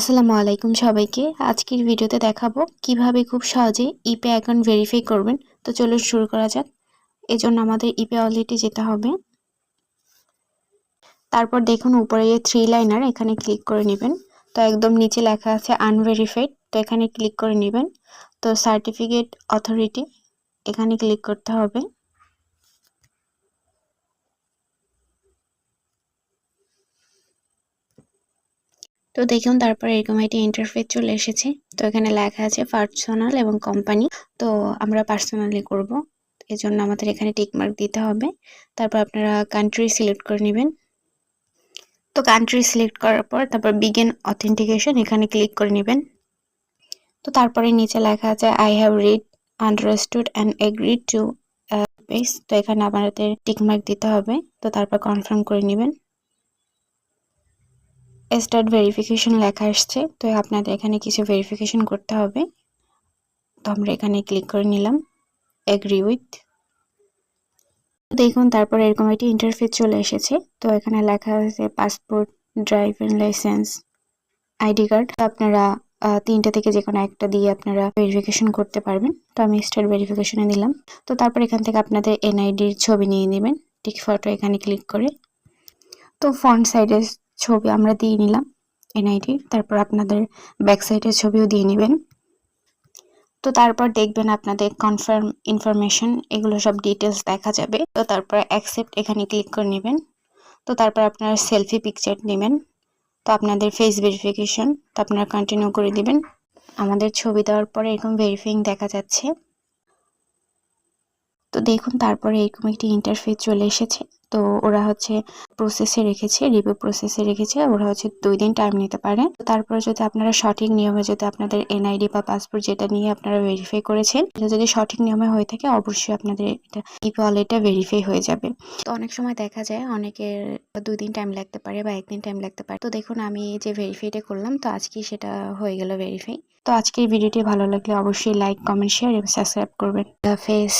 আসসালামু আলাইকুম সবাইকে। আজকের ভিডিওতে দেখাবো কীভাবে খুব সহজে ইপে অ্যাকাউন্ট ভেরিফাই করবেন। তো চলুন শুরু করা যাক। এজন্য আমাদের ইপে ওয়ালেটে যেতে হবে। তারপর দেখুন উপরে যে থ্রি লাইনার এখানে ক্লিক করে নেবেন। তো একদম নিচে লেখা আছে আনভেরিফাইড তো এখানে ক্লিক করে নেবেন। তো সার্টিফিকেট অথরিটি এখানে ক্লিক করতে হবে। তো দেখুন, তারপরে এরকম একটি ইন্টারফেস চলে এসেছে। তো এখানে লেখা আছে পার্সোনাল এবং কোম্পানি তো আমরা পার্সোনালি করব। এজন্য আমাদের এখানে টিকমার্ক দিতে হবে। তারপর আপনারা কান্ট্রি সিলেক্ট করে নেবেন। তো কান্ট্রি সিলেক্ট করার পর তারপর বিগেন অথেন্টিকেশন এখানে ক্লিক করে নেবেন। তো তারপরে নিচে লেখা আছে I have read understood and agree to page তো এখানে আপনাদের টিকমার্ক দিতে হবে। তো তারপর কনফার্ম করে নেবেন। স্টার্ট ভেরিফিকেশন লেখা আসছে, তো আপনাদের এখানে কিছু ভেরিফিকেশন করতে হবে। তো আমরা এখানে ক্লিক করে নিলাম এগ্রি উইথ দেখুন, তারপর এরকম একটি ইন্টারফেস চলে এসেছে, তো এখানে লেখা আছে passport driving licence ID card আপনারা তিনটা থেকে যে কোনো একটা দিয়ে আপনারা ভেরিফিকেশন করতে পারবেন। তো আমি স্টার্ট ভেরিফিকেশনে নিলাম। তো তারপর এখান থেকে আপনাদের এনআইডির ছবি নিয়ে নেবেন টিক ফটো এখানে ক্লিক করে। তো ফ্রন্ট সাইডের ছবি আমরা দিয়ে নিলাম এনআইডি তারপর আপনাদের ব্যাক সাইডের ছবিও দিয়ে নেবেন। তো তারপর দেখবেন আপনাদের কনফার্ম ইনফরমেশন এগুলো সব ডিটেলস দেখা যাবে। তো তারপর অ্যাকসেপ্ট এখানে ক্লিক করে নেবেন। তো তারপর আপনার সেলফি পিকচার নেবেন। তো আপনাদের ফেস ভেরিফিকেশন তো আপনারা কন্টিনিউ করে দিবেন। আমাদের ছবি দেওয়ার পরে এরকম ভেরিফাইং দেখা যাচ্ছে। তো দেখুন, তারপরে এরকম একটি ইন্টারফেস চলে এসেছে। তো ওরা হচ্ছে প্রসেসে রেখেছে রিভিউ প্রসেসে রেখেছে, ওরা হচ্ছে দুই দিন টাইম নিতে পারে। তারপরে যদি আপনারা সঠিক নিয়মে যদি আপনাদের এনআইডি বা পাসপোর্ট যেটা নিয়ে আপনারা ভেরিফাই করেছেন, এটা যদি সঠিক নিয়মে হয়ে থাকে, অবশ্যই আপনাদের এটা ই ওয়ালেটটা ভেরিফাই হয়ে যাবে। তো অনেক সময় দেখা যায় অনেকের দুই দিন টাইম লাগতে পারে বা একদিন টাইম লাগতে পারে। তো দেখুন, আমি যে ভেরিফাইটা করলাম, তো আজকেই সেটা হয়ে গেল ভেরিফাই তো আজকের ভিডিওটি ভালো লাগলে অবশ্যই লাইক কমেন্ট শেয়ার এবং সাবস্ক্রাইব করবেন। ফেস